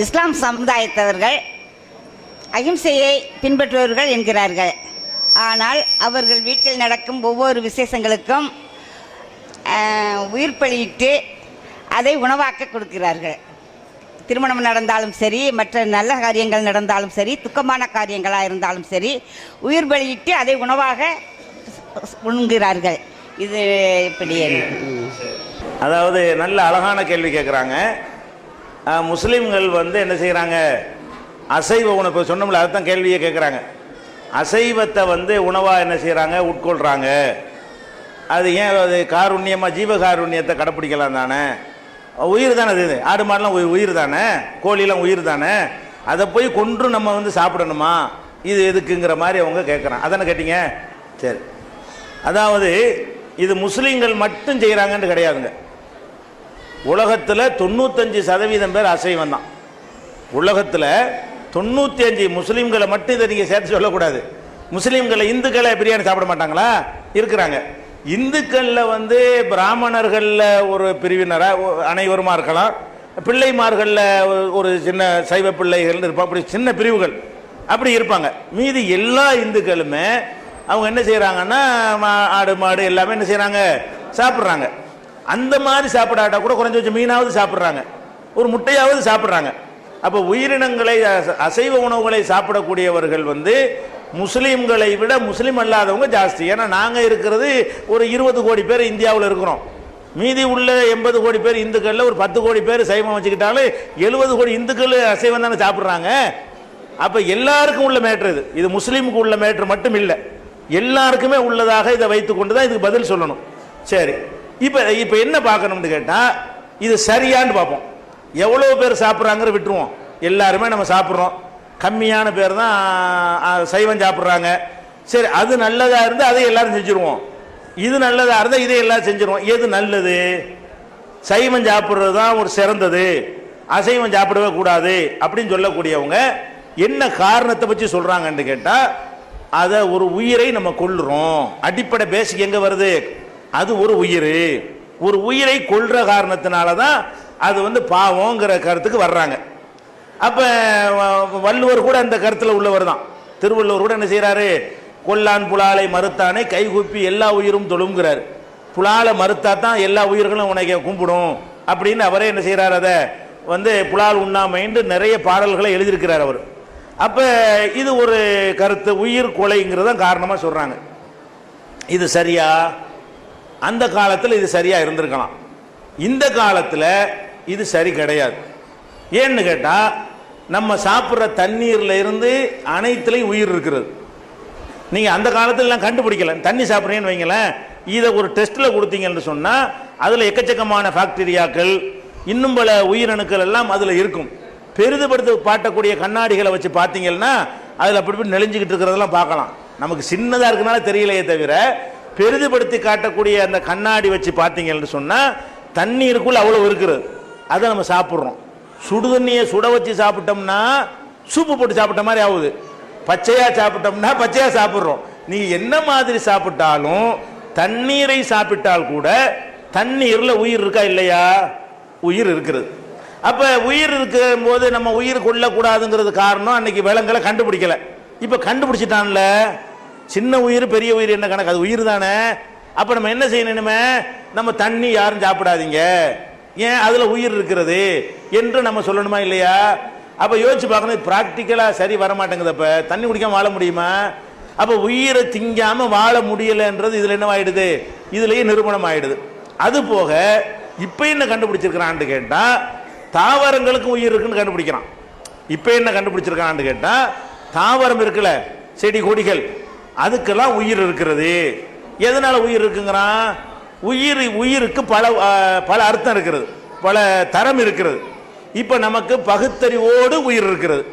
இஸ்லாம் சமுதாயத்தவர்கள் அகிம்சையை பின்பற்றுபவர்கள் என்கிறார்கள். ஆனால் அவர்கள் வீட்டில் நடக்கும் ஒவ்வொரு விசேஷங்களுக்கும் உயிர் பலியிட்டு அதை உணவாக்க கொடுக்கிறார்கள். திருமணம் நடந்தாலும் சரி மற்ற நல்ல காரியங்கள் நடந்தாலும் சரி துக்கமான காரியங்களாக இருந்தாலும் சரி உயிர் பலியிட்டு அதை உணவாக உண்கிறார்கள். இது இப்படி. அதாவது நல்ல அழகான கேள்வி கேட்குறாங்க முஸ்லீம்கள் வந்து என்ன செய்கிறாங்க அசைவ உணவு இப்போ சொன்னோம்ல அதுதான் கேள்வியை கேட்குறாங்க அசைவத்தை வந்து உணவாக என்ன செய்கிறாங்க உட்கொள்கிறாங்க அது ஏன் அது காருண்யமாக ஜீவகாருண்யத்தை கடைப்பிடிக்கலாம் தானே? உயிர் தானே அது? ஆடு மாடுலாம் உயிர் உயிர் தானே? கோழிலாம் உயிர் தானே? அதை போய் கொன்று நம்ம வந்து சாப்பிடணுமா? இது எதுக்குங்கிற மாதிரி அவங்க கேட்குறான் அதானே கேட்டீங்க? சரி. அதாவது இது முஸ்லீம்கள் மட்டும் செய்கிறாங்கன்னு கிடையாதுங்க. உலகத்தில் தொண்ணூத்தஞ்சு சதவீதம் பேர் அசைவம் தான். உலகத்தில் தொண்ணூற்றி அஞ்சு முஸ்லீம்களை மட்டும் இதை நீங்கள் சேர்த்து சொல்லக்கூடாது. முஸ்லீம்களை இந்துக்களை பிரியாணி சாப்பிட மாட்டாங்களா? இருக்கிறாங்க. இந்துக்களில் வந்து பிராமணர்களில் ஒரு பிரிவினராக அனைவருமா இருக்கலாம். பிள்ளைமார்களில் ஒரு- சின்ன சைவ பிள்ளைகள் இருப்பாங்க அப்படி சின்ன பிரிவுகள் அப்படி இருப்பாங்க. மீதி எல்லா இந்துக்களுமே அவங்க என்ன செய்கிறாங்கன்னா மா- ஆடு மாடு எல்லாமே என்ன செய்கிறாங்க சாப்பிட்றாங்க. அந்த மாதிரி சாப்பிடாட்டா கூட குறைஞ்ச வச்சு மீனாவது சாப்பிட்றாங்க. ஒரு முட்டையாவது சாப்பிட்றாங்க. அப்போ உயிரினங்களை அசைவ உணவுகளை சாப்பிடக்கூடியவர்கள் வந்து முஸ்லீம்களை விட முஸ்லீம் அல்லாதவங்க ஜாஸ்தி. ஏன்னா நாங்கள் இருக்கிறது ஒரு இருபது கோடி பேர் இந்தியாவில் இருக்கிறோம். மீதி உள்ள எண்பது கோடி பேர் இந்துக்களில் ஒரு பத்து கோடி பேர் சைவம் வச்சுக்கிட்டாலும் எழுபது கோடி இந்துக்கள் அசைவம் தானே சாப்பிட்றாங்க. அப்போ எல்லாருக்கும் உள்ள மேட்ரு இது. இது முஸ்லீமுக்கு உள்ள மேட்ரு மட்டும் இல்லை. எல்லாருக்குமே உள்ளதாக இதை வைத்துக்கொண்டு தான் இதுக்கு பதில் சொல்லணும். சரி. இப்போ இப்போ என்ன பார்க்கணும்னு கேட்டால் இது சரியான்னு பார்ப்போம். எவ்வளோ பேர் சாப்பிட்றாங்கிற விட்டுருவோம். எல்லாருமே நம்ம சாப்பிட்றோம். கம்மியான பேர் தான் சைவம் சாப்பிட்றாங்க. சரி அது நல்லதாக இருந்தால் அதை எல்லாரும் செஞ்சுருவோம். இது நல்லதாக இருந்தால் இதை எல்லாம் செஞ்சுருவோம். எது நல்லது? சைவம் சாப்பிட்றது தான் ஒரு சிறந்தது. அசைவம் சாப்பிடவே கூடாது அப்படின்னு சொல்லக்கூடியவங்க என்ன காரணத்தை பற்றி சொல்கிறாங்கன்னு கேட்டால் அதை ஒரு உயிரை நம்ம கொல்லுறோம். அடிப்படை பேசிக் எங்கே வருது? அது ஒரு உயிர். ஒரு உயிரை கொள்கிற காரணத்தினால தான் அது வந்து பாவங்கிற கருத்துக்கு வர்றாங்க. அப்போ வ- வள்ளுவர் கூட அந்த கருத்தில் உள்ளவர் தான். திருவள்ளுவர் கூட என்ன செய்கிறாரு கொல்லான் புலாலை மறுத்தானே கைகுப்பி எல்லா உயிரும் தொழுங்கிறார் புலாலை மறுத்தா தான் எல்லா உயிர்களும் உனக்கு கும்பிடும். அப்படின்னு அவரே என்ன செய்கிறார் அதை வந்து புலால் உண்ணாமைன்று நிறைய பாடல்களை எழுதியிருக்கிறார் அவர். அப்போ இது ஒரு கருத்து உயிர் கொலைங்கிறத காரணமாக சொல்கிறாங்க இது சரியா? அந்த காலத்தில் இது சரியா இருந்திருக்கலாம். இந்த காலத்தில் இது சரி கிடையாது. ஏன்னு கேட்டால் நம்ம சாப்பிட்ற தண்ணீர்ல இருந்து அனைத்துலேயும் உயிர் இருக்கிறது. நீங்கள் அந்த காலத்துலலாம் கண்டுபிடிக்கல. தண்ணி சாப்பிட்றீங்கன்னு வைங்களேன் இதை ஒரு டெஸ்ட்டில் கொடுத்தீங்கன்னு சொன்னால் அதில் எக்கச்சக்கமான பாக்டீரியாக்கள் இன்னும் பல உயிரணுக்கள் எல்லாம் அதில் இருக்கும். பெரிதுபடுத்து பாட்டக்கூடிய கண்ணாடிகளை வச்சு பார்த்தீங்கன்னா அதில் அப்படி இப்படி நெளிஞ்சிக்கிட்டு இருக்கிறதெல்லாம் பார்க்கலாம். நமக்கு சின்னதாக இருக்கனால தெரியலையே தவிர பெரிதுபடுத்தி காட்டக்கூடிய அந்த கண்ணாடி வச்சு பார்த்தீங்கன்னு சொன்னால் தண்ணீருக்குள்ளே அவ்வளோ இருக்கிறது அதை நம்ம சாப்பிட்றோம். சுடு தண்ணியை சுட வச்சு சாப்பிட்டோம்னா சூப்பு போட்டு சாப்பிட்ட மாதிரி ஆகுது. பச்சையா சாப்பிட்டோம்னா பச்சையா சாப்பிட்றோம். நீங்கள் என்ன மாதிரி சாப்பிட்டாலும் தண்ணீரை சாப்பிட்டால் கூட தண்ணீர்ல உயிர் இருக்கா இல்லையா? உயிர் இருக்கிறது அப்ப உயிர் இருக்கும் போது நம்ம உயிர் கொள்ளக்கூடாதுங்கிறது காரணம் அன்னைக்கு விலங்குகளை கண்டுபிடிக்கல. இப்ப கண்டுபிடிச்சிட்டான்ல. சின்ன உயிர் பெரிய உயிர் என்ன கணக்கு? அது உயிர் தானே. அப்ப நம்ம என்ன செய்யணுமே நம்ம தண்ணி யாரும் சாப்பிடாதீங்க. ஏன்? அதுல உயிர் இருக்கிறது என்று நம்ம சொல்லணுமா இல்லையா? அப்ப யோசிச்சு பார்க்கணும் பிராக்டிக்கலா சரி வர மாட்டேங்குது அப்ப. தண்ணி குடிக்காம வாழ முடியுமா? அப்ப உயிரை திங்காம வாழ முடியலன்றது இதுல என்னவாயிடுது? இதுலேயே இதுலயே நிரூபணம் ஆயிடுது அது போக இப்ப என்ன கண்டுபிடிச்சிருக்கிறான்னு கேட்டா தாவரங்களுக்கும் உயிர் இருக்குன்னு கண்டுபிடிக்கிறான். இப்ப என்ன கண்டுபிடிச்சிருக்கான்னு கேட்டா தாவரம் இருக்குல்ல செடி கொடிகள். அதுக்கெல்லாம் உயிர் இருக்கிறது. எதனால உயிர் இருக்குங்கிறான் உயிர் உயிருக்கு பல பல அர்த்தம் இருக்கிறது. பல தரம் இருக்கிறது. இப்போ நமக்கு பகுத்தறிவோடு உயிர் இருக்கிறது.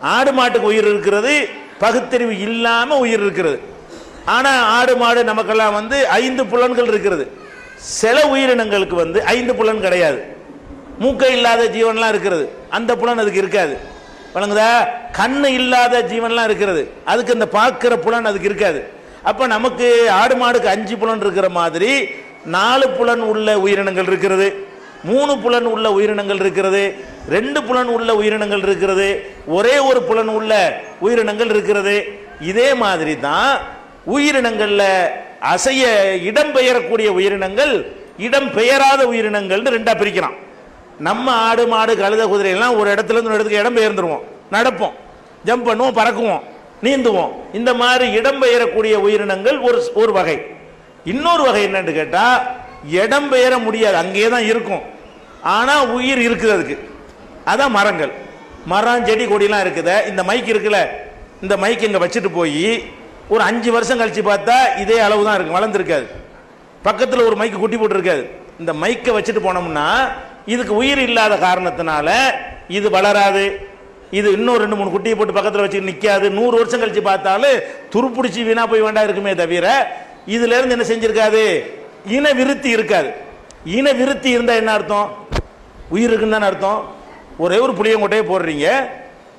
ஆடு மாட்டுக்கு உயிர் இருக்கிறது. பகுத்தறிவு இல்லாமல் உயிர் இருக்கிறது. ஆனால் ஆடு மாடு நமக்கெல்லாம் வந்து ஐந்து புலன்கள் இருக்கிறது. சில உயிரினங்களுக்கு வந்து ஐந்து புலன் கிடையாது. மூக்கை இல்லாத ஜீவன்லாம் இருக்கிறது. அந்த புலன் அதுக்கு இருக்காது. வழங்குதா கண்ணு இல்லாத ஜீவன்லாம் இருக்கிறது. அதுக்கு இந்த பார்க்கிற புலன் அதுக்கு இருக்காது. அப்ப நமக்கு ஆடு மாடுக்கு அஞ்சு புலன் இருக்கிற மாதிரி நாலு புலன் உள்ள உயிரினங்கள் இருக்கிறது. மூணு புலன் உள்ள உயிரினங்கள் இருக்கிறது. ரெண்டு புலன் உள்ள உயிரினங்கள் இருக்கிறது. ஒரே ஒரு புலன் உள்ள உயிரினங்கள் இருக்கிறது. இதே மாதிரி தான் உயிரினங்களில் அசைய இடம் பெயரக்கூடிய உயிரினங்கள் இடம் பெயராத உயிரினங்கள்னு ரெண்டா பிரிக்கிறான் நம்ம ஆடு மாடு கழுத குதிரை எல்லாம் ஒரு இடத்துல இருந்து ஒரு இடத்துக்கு இடம் பெயர்ந்துருவோம். நடப்போம். ஜம்ப் பண்ணுவோம் பறக்குவோம் நீந்துவோம். இந்த மாதிரி இடம் பெயரக்கூடிய உயிரினங்கள் ஒரு ஒரு வகை. இன்னொரு வகை என்னன்னு கேட்டால் இடம் பெயர முடியாது. அங்கேயே தான் இருக்கும். ஆனால் உயிர் இருக்குது அதுக்கு. அதான் மரங்கள். மரம் செடி கொடிலாம் இருக்குது. இந்த மைக் இருக்குல்ல? இந்த மைக் இங்கே வச்சுட்டு போய் ஒரு அஞ்சு வருஷம் கழிச்சு பார்த்தா இதே அளவு தான் இருக்கும் வளர்ந்துருக்காது. பக்கத்தில் ஒரு மைக்கு குட்டி போட்டிருக்காது. இந்த மைக்கை வச்சுட்டு போனோம்னா இதுக்கு உயிர் இல்லாத காரணத்தினால இது வளராது. இது இன்னும் ரெண்டு மூணு குட்டியை போட்டு பக்கத்தில் வச்சு நிற்காது நூறு வருஷம் கழிச்சு பார்த்தாலும் துருப்பிடிச்சி வீணா போய் வேண்டாம் இருக்குமே தவிர இதுல இருந்து என்ன செஞ்சிருக்காது? இன விருத்தி இருக்காது. இன விருத்தி இருந்தா என்ன அர்த்தம்? உயிர் இருக்குன்னு தானே அர்த்தம். ஒரே ஒரு புளியங்கொட்டையே போடுறீங்க.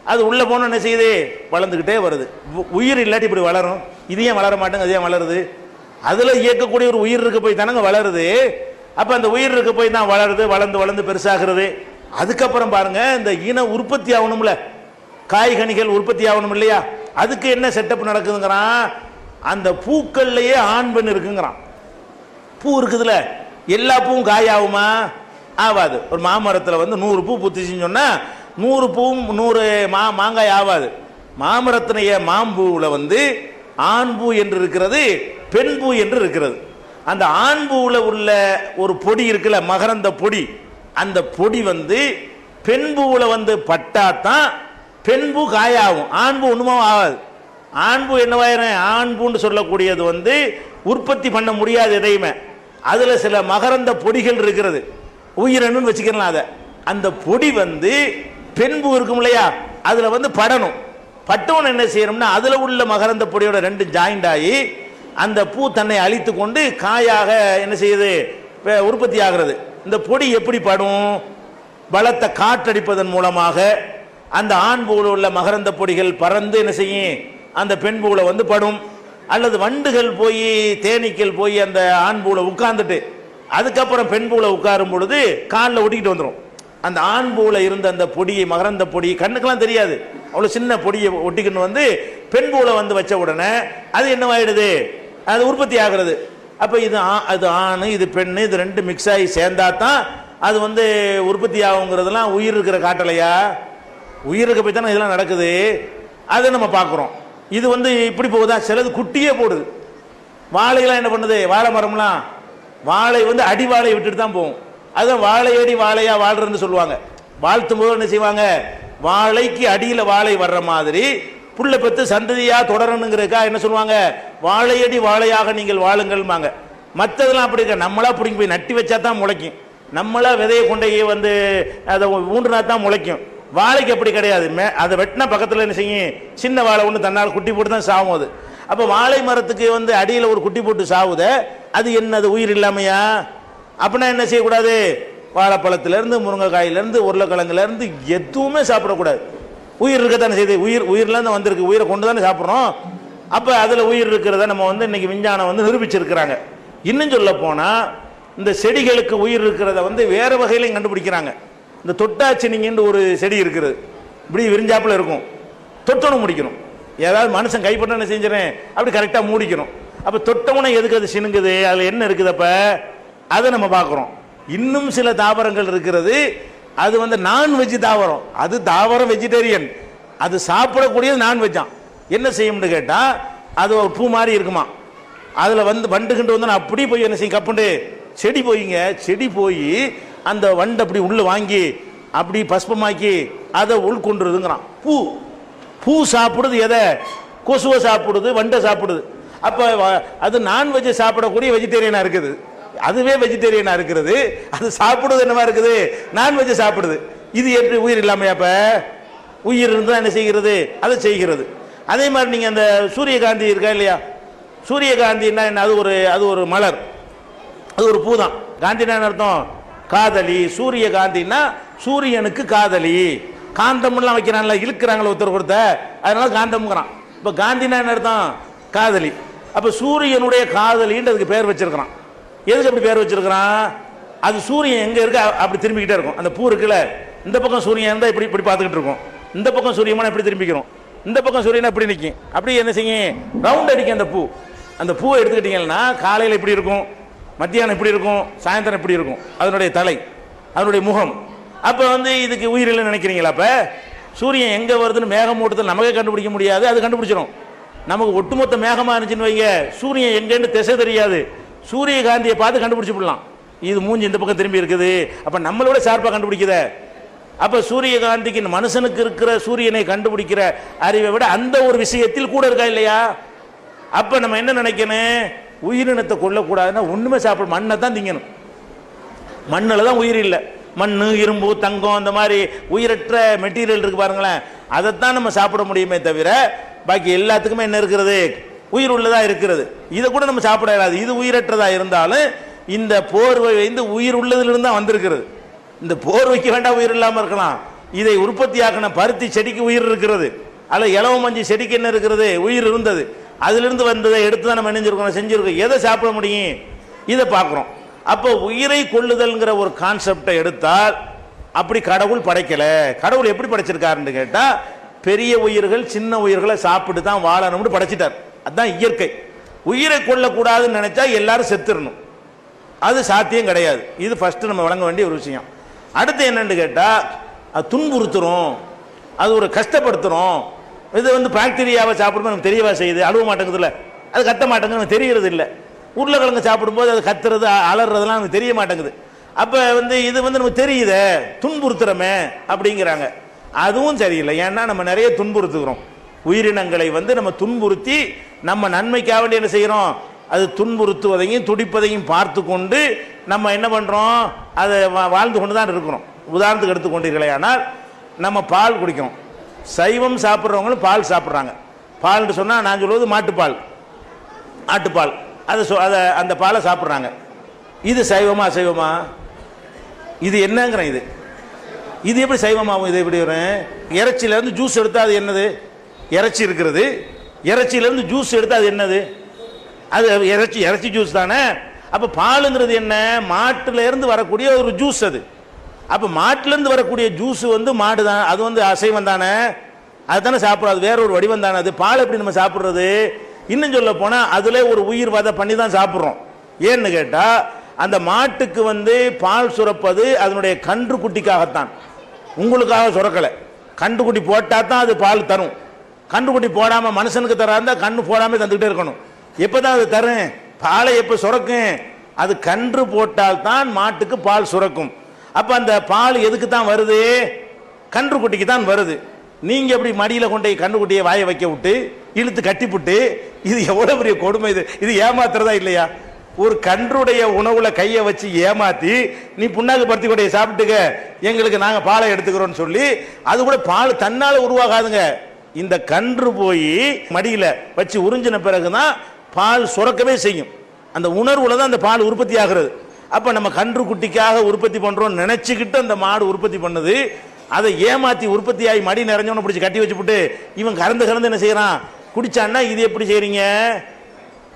அது உள்ள போன என்ன செய்யுது? வளர்ந்துக்கிட்டே வருது. உ- உயிர் இல்லாட்டி இப்படி வளரும்? இது ஏன் வளர மாட்டேங்க அது ஏன் வளருது? அதுல இயக்கக்கூடிய ஒரு உயிர் இருக்க போய் தானங்க வளருது. அப்ப அந்த உயிர் இருக்க போய் தான் வளருது வளர்ந்து வளர்ந்து பெருசாகிறது. அதுக்கப்புறம் பாருங்க இந்த இன உற்பத்தி ஆகணும்ல. காய்கனிகள் உற்பத்தி ஆகணும் இல்லையா? அதுக்கு என்ன செட்டப் நடக்குதுங்கிறான்? அந்த பூக்கள்லயே ஆண் பெண் இருக்குங்கிறான். பூ இருக்குதுல. எல்லா பூவும் காயாகுமா? ஆகாது ஒரு மாமரத்தில் வந்து நூறு பூ புத்துச்சுன்னு சொன்னால் நூறு பூவும் நூறு மா மாங்காய் ஆகாது மாமரத்தினைய மாம்பூவில் வந்து ஆண் பூ என்று இருக்கிறது பெண் பூ என்று இருக்கிறது. அந்த ஆண்பூவில் உள்ள ஒரு பொடி இருக்குல்ல மகரந்த பொடி. அந்த பொடி வந்து பெண்பூவில் வந்து பட்டாதான் தான் பெண்பூ காயாகும். ஆண்பு ஒன்றுமாவும் ஆகாது. ஆண்பு என்னவாயிரம் ஆண்புன்னு சொல்லக்கூடியது வந்து உற்பத்தி பண்ண முடியாது எதையுமே. அதில் சில மகரந்த பொடிகள் இருக்கிறது. உயிரணுன்னு வச்சுக்கலாம் அதை. அந்த பொடி வந்து பெண்பு இருக்கும் இல்லையா? அதில் வந்து படணும். பட்டவன் என்ன செய்யணும்னா அதில் உள்ள மகரந்த பொடியோட ரெண்டு ஜாயிண்ட் ஆகி அந்த பூ தன்னை அழித்து கொண்டு காயாக என்ன செய்யுது? உற்பத்தி ஆகிறது. இந்த பொடி எப்படி படும்? பலத்த காற்றடிப்பதன் மூலமாக அந்த ஆண் பூவில் உள்ள மகரந்த பொடிகள் பறந்து என்ன செய்யும்? அந்த பெண் பூவில் வந்து படும். அல்லது வண்டுகள் போய் தேனீக்கள் போய் அந்த ஆண் பூவில் உட்கார்ந்துட்டு அதுக்கப்புறம் பெண் பூவில் உட்காரும் பொழுது காலில் ஒட்டிக்கிட்டு வந்துடும் அந்த ஆண் பூவில் இருந்த அந்த பொடியை மகரந்த பொடி கண்ணுக்கெல்லாம் தெரியாது. அவ்வளோ சின்ன பொடியை ஒட்டிக்கின்னு வந்து பெண் பூவில் வந்து வச்ச உடனே அது என்னவாயிடுது? அது உற்பத்தி ஆகிறது. அப்போ இது ஆ- அது ஆண் இது பெண் இது ரெண்டு மிக்ஸ் ஆகி சேர்ந்தா தான் அது வந்து உற்பத்தி ஆகுங்கிறதெல்லாம் உயிர் இருக்கிற காட்டலையா? உயிருக்கு போய் தானே இதெல்லாம் நடக்குது. அதை நம்ம பார்க்குறோம். இது வந்து இப்படி போகுதா? சிலது குட்டியே போடுது. வாழையெல்லாம் என்ன பண்ணுது? வாழை மரம்லாம் வாழை வந்து அடி வாழையை விட்டுட்டு தான் போகும். அதுதான் வாழையடி வாழையா வாழ்றதுன்னு சொல்லுவாங்க. வாழ்த்தும் போது என்ன செய்வாங்க? வாழைக்கு அடியில் வாழை வர்ற மாதிரி புள்ள பெற்று சந்ததியாக தொடரணுங்கிறதுக்கா என்ன சொல்லுவாங்க? வாழையடி வாழையாக நீங்கள் வாழுங்கள்மாங்க மற்றதெல்லாம் அப்படி இருக்க நம்மளா பிடிங்கி போய் நட்டி வச்சா தான் முளைக்கும். நம்மளா விதையை கொண்டையே வந்து அதை ஊன்றுனா தான் முளைக்கும். வாழைக்கு அப்படி கிடையாது. மே- அதை வெட்டினா பக்கத்தில் என்ன செய்யும்? சின்ன வாழை ஒன்று தன்னால் குட்டி போட்டு தான் சாகும் அது. அப்போ வாழை மரத்துக்கு வந்து அடியில் ஒரு குட்டி போட்டு சாவுத அது என்னது உயிர் இல்லாமையா? அப்படின்னா என்ன செய்யக்கூடாது? வாழைப்பழத்திலேருந்து முருங்கைக்காயிலேருந்து உருளைக்கிழங்குலேருந்து எதுவுமே சாப்பிடக்கூடாது. உயிர் இருக்க தானே செய்யுது. உயிர் உயிர்லேருந்து வந்திருக்கு. உயிரை கொண்டு தானே சாப்பிட்றோம். அப்போ அதில் உயிர் இருக்கிறத நம்ம வந்து இன்றைக்கி விஞ்ஞானம் வந்து நிரூபிச்சிருக்கிறாங்க. இன்னும் சொல்ல போனால் இந்த செடிகளுக்கு உயிர் இருக்கிறத வந்து வேறு வகையிலையும் கண்டுபிடிக்கிறாங்க. இந்த தொட்டாச்சினிங்கன்னு ஒரு செடி இருக்குது. இப்படி விரிஞ்சாப்புல இருக்கும். தொட்டணும் முடிக்கணும். ஏதாவது மனுஷன் கைப்பட்ட என்ன செஞ்சிடறேன்? அப்படி கரெக்டாக மூடிக்கணும். அப்போ தொட்டவனை எதுக்கு அது சினுங்குது அதில் என்ன இருக்குது அப்போ? அதை நம்ம பார்க்குறோம். இன்னும் சில தாவரங்கள் இருக்கிறது. அது வந்து நான்வெஜ் தாவரம் அது தாவரம் வெஜிடேரியன் அது சாப்பிடக்கூடியது நான்வெஜ்ஜான் என்ன செய்யும்னு கேட்டால் அது ஒரு பூ மாதிரி இருக்குமா. அதில் வந்து வண்டுகிண்டு வந்து நான் அப்படியே போய் என்ன செய்யும்? கப்புண்டு. செடி போயிங்க. செடி போய் அந்த வண்டு அப்படி உள்ளே வாங்கி அப்படி பஸ்பமாக்கி அதை உள்கொண்டுருதுங்கிறான் பூ. பூ சாப்பிடுது எதை? கொசுவை சாப்பிடுது வண்டை சாப்பிடுது. அப்போ அது நான்வெஜ்ஜை சாப்பிடக்கூடிய வெஜிடேரியனாக இருக்குது. அதுவே வெஜிடேரியனாக இருக்கிறது. அது சாப்பிடுவது என்னவா இருக்குது? நான்வெஜ் சாப்பிடுது. இது எப்படி உயிர் இல்லாமையா அப்போ? உயிர் இருந்தால் என்ன செய்கிறது? அதை செய்கிறது. அதே மாதிரி நீங்கள் அந்த சூரியகாந்தி இருக்கா இல்லையா? சூரியகாந்தின்னா என்ன? அது ஒரு அது ஒரு மலர். அது ஒரு பூ தான் காந்தினா என்ன அர்த்தம்? காதலி. சூரிய காந்தின்னா சூரியனுக்கு காதலி. காந்தம்லாம் வைக்கிறான்ல இழுக்கிறாங்களே ஒருத்தர் கொடுத்த அதனால காந்தம்ங்கிறான். இப்போ காந்தினா என்ன அர்த்தம்? காதலி. அப்போ சூரியனுடைய காதலின்னு அதுக்கு பேர் வச்சிருக்கிறான். எதுக்கு அப்படி பேர் வச்சிருக்கிறான்? அது சூரியன் எங்கே இருக்கு? அப்படி திரும்பிக்கிட்டே இருக்கும். அந்த பூ இருக்குல்ல இந்த பக்கம் சூரியன் இருந்தால் இப்படி இப்படி பார்த்துக்கிட்டு இருக்கும். இந்த பக்கம் சூரியமான இப்படி திரும்பிக்கிறோம்? இந்த பக்கம் சூரியன் அப்படி நிற்கும் அப்படி என்ன செய்யும்? ரவுண்ட் அடிக்கும் அந்த பூ. அந்த பூவை எடுத்துக்கிட்டீங்கன்னா காலையில் இப்படி இருக்கும்? மத்தியானம் இப்படி இருக்கும்? சாயந்தரம் இப்படி இருக்கும்? அதனுடைய தலை அதனுடைய முகம். அப்போ வந்து இதுக்கு உயிரில்லை நினைக்கிறீங்களா அப்போ? சூரியன் எங்கே வருதுன்னு மேகமூட்டத்தில் நமக்கே கண்டுபிடிக்க முடியாது அது கண்டுபிடிச்சிடும் நமக்கு ஒட்டுமொத்த மேகமாக இருந்துச்சுன்னு வைங்க. சூரியன் எங்கேன்னு திசை தெரியாது. சூரியகாந்தியை பார்த்து கண்டுபிடிச்சு விடலாம் இது மூஞ்சி இந்த பக்கம் திரும்பி இருக்குது. அப்போ நம்மளோட ஷார்ப்பாக கண்டுபிடிக்குத. அப்போ சூரியகாந்திக்கு மனுஷனுக்கு இருக்கிற சூரியனை கண்டுபிடிக்கிற அறிவை விட அந்த ஒரு விஷயத்தில் கூட இருக்கா இல்லையா? அப்போ நம்ம என்ன நினைக்கணும்? உயிரினத்தை கொல்லக்கூடாதுன்னா ஒன்றுமே சாப்பிட மண்ணை தான் திங்கணும். மண்ணில் தான் உயிர் இல்லை. மண் இரும்பு தங்கம் அந்த மாதிரி உயிரற்ற மெட்டீரியல் இருக்கு பாருங்களேன். அதைத்தான் நம்ம சாப்பிட முடியுமே தவிர பாக்கி எல்லாத்துக்குமே என்ன இருக்கிறது? உயிர் உள்ளதா இருக்கிறது. இதை கூட நம்ம சாப்பிட இயலாது. இது உயிரற்றதா இருந்தாலும் இந்த போர்வை வந்து உயிர் உள்ளதிலிருந்து தான் வந்திருக்கிறது. இந்த போர்வைக்கு வேண்டாம் உயிர் இல்லாமல் இருக்கலாம். இதை உற்பத்தியாக்கின பருத்தி செடிக்கு உயிர் இருக்கிறது. அல்ல இளவு மஞ்சி செடிக்கு என்ன இருக்கிறது? உயிர் இருந்தது. அதிலிருந்து வந்ததை எடுத்து தான் நம்ம நினைஞ்சிருக்கோம் செஞ்சுருக்கோம். எதை சாப்பிட முடியும்? இதை பார்க்குறோம். அப்போ உயிரை கொள்ளுதல்ங்கிற ஒரு கான்செப்டை எடுத்தால் அப்படி கடவுள் படைக்கலை. கடவுள் எப்படி படைச்சிருக்காருன்னு கேட்டால் பெரிய உயிர்கள் சின்ன உயிர்களை சாப்பிட்டு தான் வாழணும்னு படைச்சிட்டார். அதுதான் இயற்கை. உயிரை கொள்ளக்கூடாதுன்னு நினைச்சா எல்லாரும் செத்துடணும் அது சாத்தியம் கிடையாது. இது ஃபஸ்ட்டு நம்ம வழங்க வேண்டிய ஒரு விஷயம். அடுத்து என்னென்னு கேட்டால் அது துன்புறுத்துறோம். அது ஒரு கஷ்டப்படுத்துறோம். இது வந்து பாக்டீரியாவை சாப்பிடும்போது நமக்கு தெரியவா செய்யுது? அழுவ மாட்டேங்குதுல்ல? அது கத்த மாட்டேங்குது நமக்கு தெரியறது இல்லை உருளைக்கிழங்கு சாப்பிடும்போது அது கத்துறது அலறதுலாம் நமக்கு தெரிய மாட்டேங்குது. அப்போ வந்து இது வந்து நமக்கு தெரியுதே? துன்புறுத்துறமே அப்படிங்கிறாங்க. அதுவும் சரியில்லை. ஏன்னா நம்ம நிறைய துன்புறுத்துகிறோம். உயிரினங்களை வந்து நம்ம துன்புறுத்தி நம்ம நன்மைக்காக என்ன செய்கிறோம் அது துன்புறுத்துவதையும் துடிப்பதையும் பார்த்து கொண்டு நம்ம என்ன பண்ணுறோம் அதை வா- வாழ்ந்து கொண்டு தான் இருக்கிறோம். உதாரணத்துக்கு எடுத்துக்கொண்டீர்களே ஆனால் நம்ம பால் குடிக்கிறோம். சைவம் சாப்பிட்றவங்களும் பால் சாப்பிட்றாங்க. பால்னு சொன்னால் நான் சொல்வது மாட்டுப்பால். ஆட்டுப்பால். அதை சொ அதை அந்த பாலை சாப்பிட்றாங்க. இது சைவமா அசைவமா? இது என்னங்கிறேன் இது. இது எப்படி சைவமாகும் இது எப்படி வரும்? இறைச்சியிலேருந்து ஜூஸ் எடுத்தால் அது என்னது? இறைச்சி இருக்கிறது. இறைச்சியிலேருந்து ஜூஸ் எடுத்தால் அது என்னது? அது இறைச்சி இறைச்சி ஜூஸ் தானே? அப்போ பாலுங்கிறது என்ன? மாட்டிலேருந்து வரக்கூடிய ஒரு ஜூஸ் அது. அப்போ மாட்டிலேருந்து வரக்கூடிய ஜூஸ் வந்து மாடு தான் அது வந்து அசைவம் தானே? அது தானே சாப்பிடாது வேற ஒரு வடிவம் தானே? அது பால் எப்படி நம்ம சாப்பிட்றது? இன்னும் சொல்ல போனால் அதில் ஒரு உயிர் வதை பண்ணி தான் சாப்பிட்றோம். ஏன்னு கேட்டால் அந்த மாட்டுக்கு வந்து பால் சுரப்பது அதனுடைய கன்று குட்டிக்காகத்தான். உங்களுக்காக சுரக்கலை. கன்று குட்டி போட்டால் தான் அது பால் தரும். கன்று குட்டி போடாமல் மனுஷனுக்கு தராந்தா கண்ணு போடாமல் தந்துக்கிட்டே இருக்கணும். எப்போ தான் அது தரும் பாலை எப்போ சுரக்கும்? அது கன்று போட்டால் தான் மாட்டுக்கு பால் சுரக்கும். அப்போ அந்த பால் எதுக்கு தான் வருது? கன்று குட்டிக்கு தான் வருது. நீங்க எப்படி மடியில கொண்டு போய் கன்றுக்குட்டியை வாயை வைக்க விட்டு இழுத்து கட்டிப்புட்டு இது எவ்வளவு பெரிய கொடுமை இது? இது ஏமாத்துறதா இல்லையா? ஒரு கன்றுடைய உணவுல கையை வச்சு ஏமாத்தி நீ புண்ணாக்கு பருத்தி கொடைய சாப்பிட்டுக்க. எங்களுக்கு நாங்க பாலை எடுத்துக்கிறோன்னு சொல்லி அது கூட பால் தன்னால உருவாகாதுங்க. இந்த கன்று போய் மடியில் வச்சு உறிஞ்சின பிறகுதான் பால் சுரக்கவே செய்யும். அந்த உணர்வுல தான் அந்த பால் உற்பத்தி ஆகிறது. அப்ப நம்ம கன்று குட்டிக்காக உற்பத்தி பண்றோம் நினைச்சுக்கிட்டு அந்த மாடு உற்பத்தி பண்ணுது. அதை ஏமாத்தி உற்பத்தி ஆகி மடி நிறைஞ்சவன பிடிச்சி கட்டி வச்சுப்புட்டு இவன் கறந்து கறந்து என்ன செய்யறான் குடிச்சான்னா இது எப்படி செய்கிறீங்க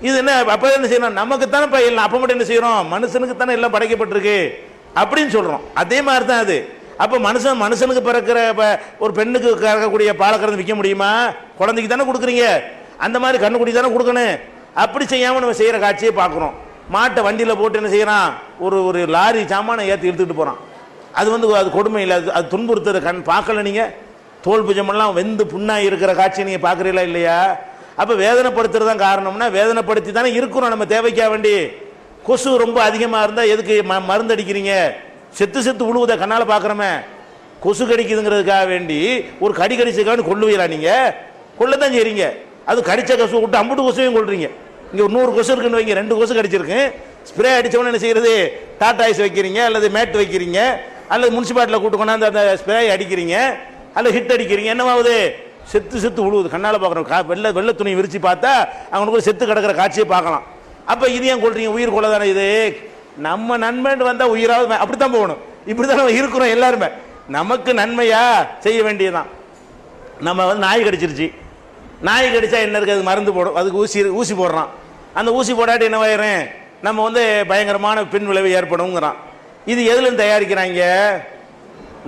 இது என்ன அப்ப என்ன செய்யணும்? நமக்கு தானே பயிலாம் அப்ப மட்டும் என்ன செய்யறோம்? மனுஷனுக்கு தானே எல்லாம் படைக்கப்பட்டிருக்கு. அப்படின்னு சொல்றோம். அதே மாதிரி தான் அது. அப்போ மனுஷன் மனுஷனுக்கு பிறக்கிற இப்போ ஒரு பெண்ணுக்கு கறக்கக்கூடிய பாலை கறந்து விற்க முடியுமா? குழந்தைக்கு தானே கொடுக்குறீங்க. அந்த மாதிரி கண்ணுக்குடி தானே கொடுக்கணும். அப்படி செய்யாமல் நம்ம செய்கிற காட்சியை பார்க்குறோம். மாட்டை வண்டியில் போட்டு என்ன செய்யறான்? ஒரு ஒரு லாரி சாமானை ஏற்றி இழுத்துக்கிட்டு போகிறான் அது வந்து அது கொடுமை இல்லை. அது அது துன்புறுத்துற கண் பார்க்கல நீங்கள் தோல் புஜமெல்லாம் வெந்து புண்ணாக இருக்கிற காட்சியை நீங்கள் பார்க்குறீங்களா இல்லையா? அப்போ வேதனைப்படுத்துறது தான் காரணம்னா வேதனைப்படுத்தி தானே இருக்கிறோம் நம்ம தேவைக்கா வேண்டி. கொசு ரொம்ப அதிகமாக இருந்தால் எதுக்கு ம- மருந்து அடிக்கிறீங்க? செத்து செத்து உழுவுத கண்ணால் பார்க்குறோமே. கொசு கடிக்குதுங்கிறதுக்காக வேண்டி ஒரு கடி கடிச்சதுக்காக நீங்கள் கொள்ள தான் செய்கிறீங்க அது கடிச்ச கொசு விட்டு அம்புட்டு கொசுவையும் கொள்றீங்க இங்கே ஒரு நூறு கொசு இருக்குன்னு வைங்க ரெண்டு கொசு கடிச்சிருக்கு. ஸ்ப்ரே அடித்தவொடனே என்ன செய்கிறது டாட்டா ஐஸ் வைக்கிறீங்க அல்லது மேட் வைக்கிறீங்க அல்லது முனிசிபாலிட்டியில் கூட்டு கொண்டாந்து அந்த ஸ்ப்ரே அடிக்கிறீங்க அல்லது ஹிட் அடிக்கிறீங்க என்னவாகுது செத்து செத்து உழுவுது. கண்ணால் பார்க்குறோம். கா வெள்ளை வெள்ளை துணி விரித்து பார்த்தா அவனுக்கு செத்து கிடக்கிற காட்சியை பார்க்கலாம். அப்போ இது ஏன் கொள்றீங்க உயிர் கொள்ள தானே இது. நம்ம நன்மைன்னு வந்தால் உயிராவது அப்படி அப்படித்தான் போகணும். இப்படி தான் நம்ம இருக்கிறோம் எல்லாருமே. நமக்கு நன்மையா செய்ய வேண்டியதுதான். நம்ம வந்து நாய் கடிச்சிருச்சு. நாய் கடிச்சா என்ன இருக்குது அது மருந்து போடும். அதுக்கு ஊசி ஊசி போடுறான். அந்த ஊசி போடாட்டி என்ன ஆயிரும்? நம்ம வந்து பயங்கரமான பின் விளைவு ஏற்படுங்கிறான் இது எதுலேருந்து தயாரிக்கிறாங்க?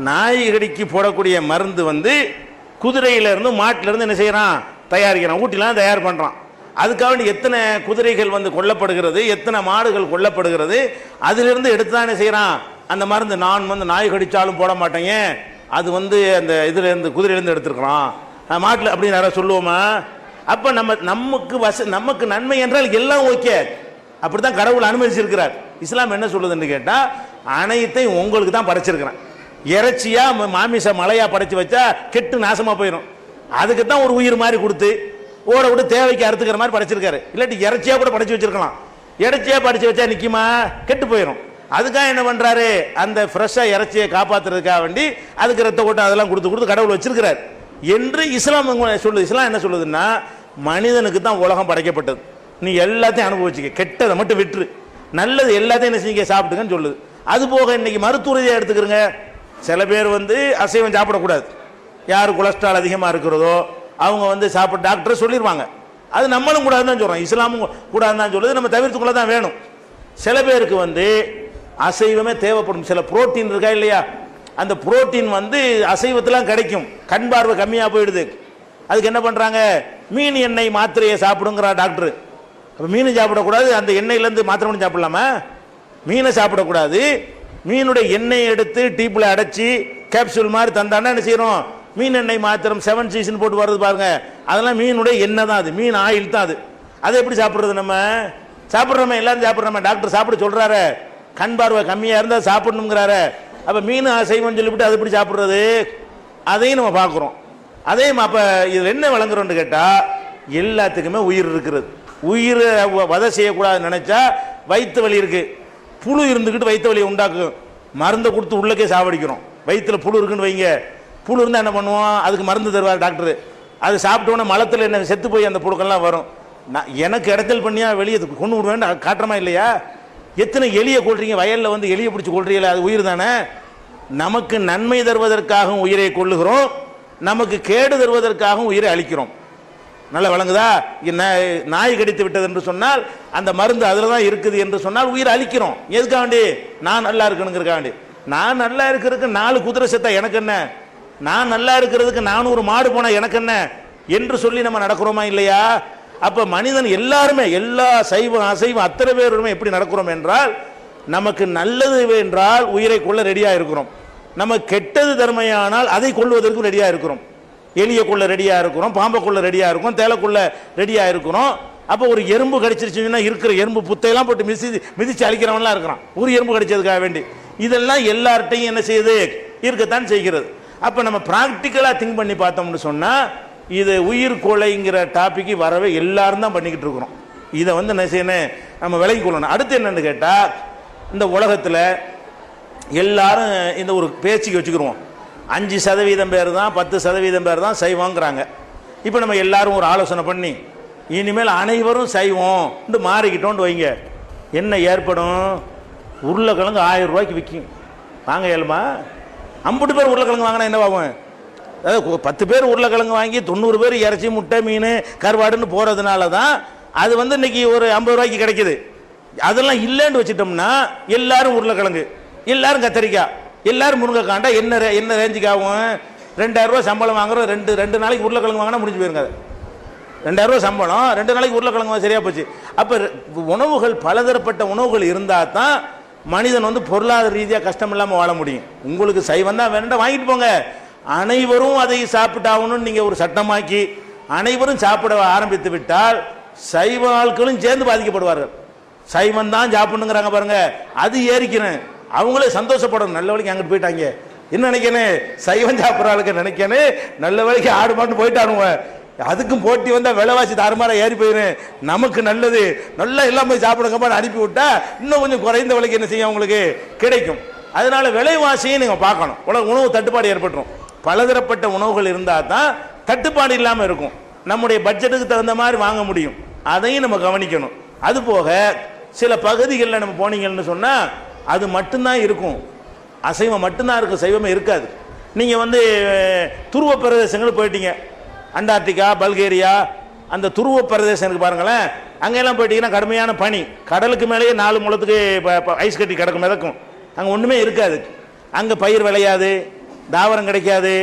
நாய்கடிக்கு போடக்கூடிய மருந்து வந்து குதிரையில இருந்து மாட்டுல இருந்து என்ன செய்யறான்? தயாரிக்கிறான். ஊட்டிலாம் தயார் பண்றான். அதுக்காக வேண்டி எத்தனை குதிரைகள் வந்து கொல்லப்படுகிறது எத்தனை மாடுகள் கொல்லப்படுகிறது அதிலிருந்து எடுத்து தானே செய்கிறான் செய்யறான்? அந்த மருந்து நான் வந்து நாய் கடிச்சாலும் போட மாட்டேங்க அது வந்து அந்த இதுல இருந்து குதிரையிலேருந்து எடுத்துருக்கலாம் மாட்டில் அப்படின்னு யாராவது சொல்லுவோமா? அப்ப நம்ம நமக்கு வச நமக்கு நன்மை என்றால் எல்லாம் ஓகே. அப்படித்தான் கடவுள் அனுமதிச்சிருக்கிறார். இஸ்லாம் என்ன சொல்லுதுன்னு கேட்டால் அனைத்தையும் உங்களுக்கு தான் படைச்சிருக்கிறேன். இறைச்சியா ம- மாமிச மலையா படைச்சு வச்சா கெட்டு நாசமா போயிடும் அதுக்கு தான் ஒரு உயிர் மாதிரி கொடுத்து ஓட விட்டு தேவைக்கு அறுத்துக்கிற மாதிரி படைச்சிருக்காரு. இல்லாட்டி இறைச்சியா கூட படைச்சு வச்சிருக்கலாம். இறைச்சியா படிச்சு வச்சா நிற்குமா கெட்டு போயிடும் அதுக்காக என்ன பண்றாரு? அந்த ஃப்ரெஷ்ஷாக இறைச்சியை காப்பாத்துறதுக்காக வேண்டி அதுக்கு ரத்த ஓட்டம் அதெல்லாம் கொடுத்து கொடுத்து கடவுள் வச்சிருக்கிறார். என்று இஸ்லாம் சொல்லுது. இஸ்லாம் என்ன சொல்லுதுன்னா மனிதனுக்கு தான் உலகம் படைக்கப்பட்டது. நீ எல்லாத்தையும் அனுபவிச்சுக்க. கெட்டதை மட்டும் விட்டுரு. நல்லது எல்லாத்தையும் என்ன செய்ய சாப்பிட்டுங்கன்னு சொல்லுது. அது போக இன்னைக்கு மருத்துவ ரீதியாக எடுத்துக்கிறங்க. சில பேர் வந்து அசைவம் சாப்பிடக்கூடாது. யார் கொலஸ்ட்ரால் அதிகமாக இருக்கிறதோ அவங்க வந்து சாப்பிட டாக்டர் சொல்லிடுவாங்க அது நம்மளும் கூடாதுன்னு தான் சொல்கிறோம் இஸ்லாமும் கூடாதுன்னு தான் சொல்லுது நம்ம தவிர்த்துக்குள்ள தான் வேணும். சில பேருக்கு வந்து அசைவமே தேவைப்படும். சில புரோட்டீன் இருக்கா இல்லையா? அந்த புரோட்டீன் வந்து அசைவத்தெலாம் கிடைக்கும். கண் பார்வை கம்மியாக போயிடுது. அதுக்கு என்ன பண்ணுறாங்க மீன் எண்ணெய் மாத்திரையை சாப்பிடுங்கிறா டாக்டர் அப்போ மீன் சாப்பிடக்கூடாது. அந்த எண்ணெயிலேருந்து மாத்திரை மட்டும் சாப்பிடலாமா? மீனை சாப்பிடக்கூடாது. மீனுடைய எண்ணெயை எடுத்து டீப்பில் அடைச்சி கேப்சூல் மாதிரி தந்தான்னா என்ன செய்கிறோம் மீன் எண்ணெய் மாத்திரம் செவன் சீசன் போட்டு வருது பாருங்க. அதெல்லாம் மீனுடைய எண்ணெய் தான் அது. மீன் ஆயில் தான் அது. அதை எப்படி சாப்பிட்றது நம்ம? சாப்பிட்றோமே எல்லாரும் சாப்பிட்றோமே. டாக்டர் சாப்பிட சொல்றாரு. கண் பார்வை கம்மியாக இருந்தால் சாப்பிடணுங்கிறாரு அப்போ மீன் அசைவம் சொல்லிவிட்டு அது எப்படி சாப்பிட்றது? அதையும் நம்ம பார்க்குறோம். அதையும் அப்போ இதில் என்ன வழங்குறோம்னு கேட்டால் எல்லாத்துக்குமே உயிர் இருக்கிறது. உயிர் வதை செய்யக்கூடாதுன்னு நினச்சா வயிற்று வலி இருக்குது புழு இருந்துக்கிட்டு வயிற்று வலியை உண்டாக்கும். மருந்தை கொடுத்து உள்ளக்கே சாவடிக்கிறோம். வயிற்றில் புழு இருக்குன்னு வைங்க. புழு இருந்தால் என்ன பண்ணுவோம் அதுக்கு மருந்து தருவார் டாக்டர். அது சாப்பிட்டோன்னே மலத்தில் என்ன செத்து போய் அந்த புழுக்கெல்லாம் வரும். நான் எனக்கு இடத்தல் பண்ணியா வெளியே கொண்டு விடுவேன் காட்டுறமா இல்லையா? எத்தனை எலியை கொள்றீங்க வயலில் வந்து எலியை பிடிச்சி கொள்றீங்களா அது உயிர் தானே? நமக்கு நன்மை தருவதற்காகவும் உயிரை கொள்ளுகிறோம் நமக்கு கேடு தருவதற்காகவும் உயிரை அளிக்கிறோம் நல்லா வழங்குதா நாய் கடித்து விட்டது என்று சொன்னால் அந்த மருந்து அதில் தான் இருக்குது என்று சொன்னால் உயிரை அழிக்கிறோம். எதுக்காக வேண்டி நான் நல்லா இருக்கணுங்கிறக்காக வேண்டி நான் நல்லா இருக்கிறதுக்கு நாலு குதிரை செத்தா எனக்கு என்ன? நான் நல்லா இருக்கிறதுக்கு நானூறு மாடு போனால் எனக்கு என்ன? என்று சொல்லி நம்ம நடக்கிறோமா இல்லையா? அப்போ மனிதன் எல்லாருமே எல்லா சைவம் அசைவம் அத்தனை பேருமே எப்படி நடக்கிறோம் என்றால் நமக்கு நல்லது என்றால் உயிரை கொள்ள ரெடியாக இருக்கிறோம். நம்ம கெட்டது தர்மையானால் அதை கொள்வதற்கு ரெடியாக இருக்கிறோம். எலியை கொள்ள ரெடியாக இருக்கிறோம் பாம்பை கொள்ள ரெடியாக இருக்கும் தேலைக்குள்ள ரெடியாக இருக்கிறோம். அப்போ ஒரு எறும்பு கடிச்சிருச்சுன்னா இருக்கிற எறும்பு புத்தையெல்லாம் போட்டு மிதி மிதிச்சு அழிக்கிறவன்லாம் இருக்கிறான். ஒரு எறும்பு கடிச்சதுக்காக வேண்டி. இதெல்லாம் எல்லார்ட்டையும் என்ன செய்யுது? இருக்கத்தான் செய்கிறது. அப்போ நம்ம ப்ராக்டிக்கலாக திங்க் பண்ணி பார்த்தோம்னு சொன்னால் இது உயிர் கொலைங்கிற டாப்பிக்கு வரவே எல்லாரும் தான் பண்ணிக்கிட்டு இருக்கிறோம். இதை வந்து என்ன செய்யணும் நம்ம விலகி கொள்ளணும். அடுத்து என்னென்னு கேட்டால் இந்த உலகத்தில் எல்லாரும் இந்த ஒரு பேச்சுக்கு வச்சுக்கிருவோம். அஞ்சு சதவீதம் பேர் தான் பத்து சதவீதம் பேர் தான் செய்வோங்கிறாங்க. இப்போ நம்ம எல்லாரும் ஒரு ஆலோசனை பண்ணி இனிமேல் அனைவரும் சைவம் மாறிக்கிட்டோன்னு வைங்க. என்ன ஏற்படும்? உருளைக்கிழங்கு ஆயிரம் ரூபாய்க்கு விற்கும். வாங்க ஏழுமா. ஐம்பது பேர் உருளைக்கிழங்கு வாங்கினா என்ன ஆகும் அதாவது பத்து பேர் உருளைக்கிழங்கு வாங்கி தொண்ணூறு பேர் இறைச்சி முட்டை மீன் கருவாடுன்னு போகிறதுனால தான் அது வந்து இன்னைக்கு ஒரு ஐம்பது ரூபாய்க்கு கிடைக்குது. அதெல்லாம் இல்லைன்னு வச்சுட்டோம்னா எல்லாரும் உருளைக்கிழங்கு எல்லாரும் கத்திரிக்காய் எல்லாரும் முருங்கைக்காண்டா என்ன ரே- என்ன ரேஞ்சுக்கு ஆகும்? ரெண்டாயிரம் சம்பளம் வாங்குறோம் ரெண்டு ரெண்டு நாளைக்கு உருளைக்கிழங்கு வாங்கினா முடிஞ்சு போயிருங்க அது. ரெண்டாயிரம் சம்பளம் ரெண்டு நாளைக்கு உருளைக்கிழங்கு சரியா போச்சு. அப்போ உணவுகள் பலதரப்பட்ட உணவுகள் இருந்தால் தான் மனிதன் வந்து பொருளாதார ரீதியாக கஷ்டம் இல்லாமல் வாழ முடியும். உங்களுக்கு சைவம் தான் வேணும்டா வாங்கிட்டு போங்க. அனைவரும் அதை சாப்பிட்டாகணும்னு நீங்கள் ஒரு சட்டமாக்கி அனைவரும் சாப்பிட ஆரம்பித்து விட்டால் சைவ ஆட்களும் சேர்ந்து பாதிக்கப்படுவார்கள். சைவம் தான் சாப்பிடணுங்கிறாங்க பாருங்க. அது ஏறிக்கிறேன் அவங்களே சந்தோஷப்படணும். நல்ல வழிக்கு அங்கிட்டு போயிட்டாங்க. என்ன நினைக்கணும்? சைவம் சாப்பிட்ற ஆளுக்கு நினைக்கணும். நல்ல வழிக்கு ஆடு மாட்டு போயிட்டானுங்க. அதுக்கும் போட்டி வந்தால் விலைவாசி தாறுமாற ஏறி போயிடும் நமக்கு நல்லது. நல்லா எல்லாம் போய் சாப்பிடுங்கப்பா அனுப்பி விட்டா இன்னும் கொஞ்சம் குறைந்த விலைக்கு என்ன செய்யும் உங்களுக்கு கிடைக்கும். அதனால விலைவாசியை நீங்கள் பார்க்கணும். உலக உணவு தட்டுப்பாடு ஏற்பட்டுரும். பலதரப்பட்ட உணவுகள் இருந்தால் தான் தட்டுப்பாடு இல்லாமல் இருக்கும். நம்முடைய பட்ஜெட்டுக்கு தகுந்த மாதிரி வாங்க முடியும். அதையும் நம்ம கவனிக்கணும். அது போக சில பகுதிகளில் நம்ம போனீங்கன்னு சொன்னால் அது மட்டும்தான் இருக்கும். அசைவம் மட்டும்தான் இருக்கும் சைவமே இருக்காது. நீங்கள் வந்து துருவ பிரதேசங்கள் போயிட்டீங்க. அண்டார்டிகா பல்கேரியா அந்த துருவ பிரதேசம் இருக்கு பாருங்களேன். அங்கெல்லாம் போயிட்டீங்கன்னா கடுமையான பனி. கடலுக்கு மேலேயே நாலு முளத்துக்கு ஐஸ் கட்டி கிடக்கும் மிதக்கும். அங்கே ஒன்றுமே இருக்காது. அங்கே பயிர் விளையாது தாவரம் கிடைக்காது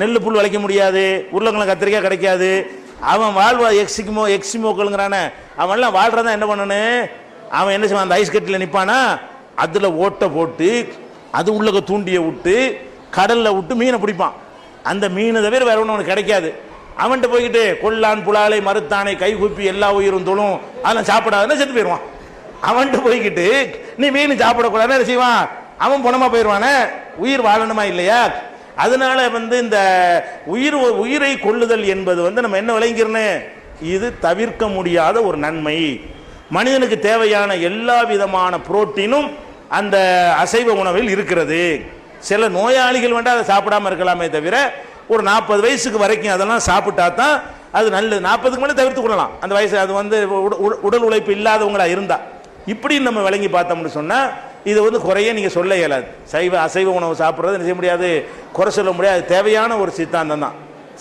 நெல் புல் விளைக்க முடியாது உருளைக்கிழங்கு கத்திரிக்காய் கிடைக்காது. அவன் வாழ்வா எக்ஸிமோ எக்ஸிமோக்கலுங்கிறானே அவன்லாம் வாழ்கிறதான் என்ன பண்ணணும் அவன் என்ன செய்வான்? அந்த ஐஸ் கட்டியில் நிற்பானா அதில் ஓட்டை போட்டு அது உள்ளக தூண்டியை விட்டு கடலில் விட்டு மீனை பிடிப்பான். அந்த மீனை தவிர வேறு ஒன்று அவனுக்கு கிடைக்காது. அவன்கிட்ட போய்கிட்டு கொல்லான் புலாலை மறுத்தானை கைகூப்பி எல்லா உயிரும் தொழும். அதெல்லாம் சாப்பிடாதுன்னு செத்து போயிடுவான். அவன்கிட்ட போய்கிட்டு நீ மீன் சாப்பிடக்கூடாதுன்னு என்ன செய்வான்? அவன் பணமா போயிடுவானே? உயிர் வாழணுமா இல்லையா? அதனால வந்து இந்த உயிர் உயிரை கொள்ளுதல் என்பது வந்து நம்ம என்ன விளங்கிறனே இது தவிர்க்க முடியாத ஒரு நன்மை. மனிதனுக்கு தேவையான எல்லா விதமான புரோட்டீனும் அந்த அசைவ உணவில் இருக்கிறது. சில நோயாளிகள் வேண்டாம் அதை சாப்பிடாம இருக்கலாமே தவிர ஒரு நாற்பது வயசுக்கு வரைக்கும் அதெல்லாம் சாப்பிட்டா தான் அது நல்லது. நாற்பதுக்கு மேலே தவிர்த்து கொள்ளலாம். அந்த வயசு அது வந்து உடல் உழைப்பு இல்லாதவங்களா இருந்தா. இப்படி நம்ம விளங்கி பார்த்தோம்னு சொன்னால் இது வந்து குறைய நீங்க சொல்ல இயலாது. சைவ அசைவ உணவு சாப்பிட்றது என்ன செய்ய முடியாது? குறை சொல்ல முடியாது. தேவையான ஒரு சித்தாந்தம் தான்.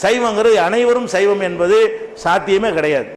சைவங்கிறது அனைவரும் சைவம் என்பது சாத்தியமே கிடையாது.